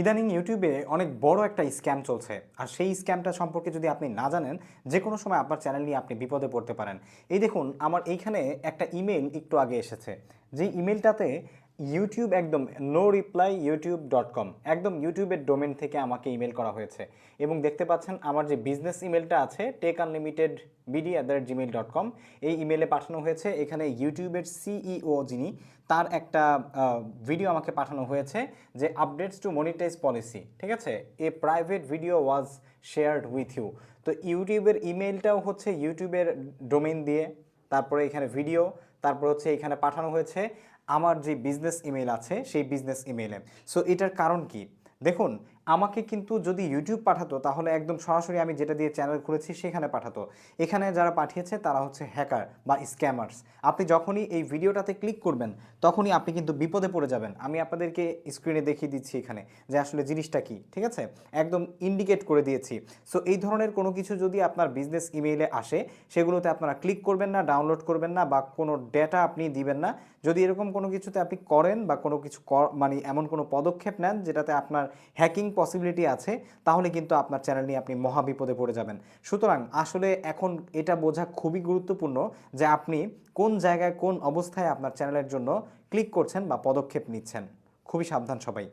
ইদানিং ইউটিউবে অনেক বড় একটা স্ক্যাম চলছে। আর সেই স্ক্যামটা সম্পর্কে যদি আপনি না জানেন যে কোনো সময় আপনার চ্যানেল নিয়ে আপনি বিপদে পড়তে পারেন। এই দেখুন, আমার এইখানে একটা ইমেল একটু আগে এসেছে। যে ইমেলটাতে ইউটিউব একদম no reply YouTube dot com একদম ইউটিউবের ডোমেন থেকে আমাকে ইমেল করা হয়েছে। এবং দেখতে পাচ্ছেন আমার যে বিজনেস ইমেলটা আছে tech unlimited BD at the Gmail dot com এই ইমেলে পাঠানো হয়েছে। এখানে ইউটিউবের সিইও যিনি, তার একটা ভিডিও আমাকে পাঠানো হয়েছে যে আপডেটস টু মনিটাইজ পলিসি ঠিক আছে? A private video was shared with you তো ইউটিউবের ইমেলটাও হচ্ছে ইউটিউবের ডোমেন দিয়ে, তারপরে এখানে ভিডিও তারপর হচ্ছে এখানে পাঠানো হয়েছে আমার যে বিজনেস ইমেল আছে, সেই বিজনেস ইমেলে সো এটার কারণ কি? দেখুন আমাকে কিন্তু যদি ইউটিউব পাঠাতো, তাহলে একদম সরাসরি আমি যেটা দিয়ে চ্যানেল খুলেছি সেখানে পাঠাতো। এখানে যারা পাঠিয়েছে, তারা হচ্ছে হ্যাকার বা স্ক্যামার্স আপনি যখনই এই ভিডিওটাতে ক্লিক করবেন, তখনই আপনি কিন্তু বিপদে পড়ে যাবেন। আমি আপনাদেরকে স্ক্রিনে দেখিয়ে দিচ্ছি এখানে যে আসলে জিনিসটা কি, ঠিক আছে? একদম ইন্ডিকেট করে দিয়েছি। সো এই ধরনের কোনো কিছু যদি আপনার বিজনেস ইমেইলে আসে, সেগুলোতে আপনারা ক্লিক করবেন না ডাউনলোড করবেন না বা কোনো ডেটা আপনি দিবেন না। যদি এরকম কোনো কিছুতে আপনি করেন বা কোনো কিছু মানে এমন কোনো পদক্ষেপ নেন, যেটাতে আপনার হ্যাকিং পসিবিলিটি আছে, তাহলে কিন্তু আপনার চ্যানেল নিয়ে আপনি মহা বিপদে পড়ে যাবেন। সুতরাং আসলে এখন এটা বোঝা খুবই গুরুত্বপূর্ণ যে আপনি কোন জায়গায় কোন অবস্থায় আপনার চ্যানেলের জন্য ক্লিক করছেন বা পদক্ষেপ নিচ্ছেন। খুবই সাবধান সবাই।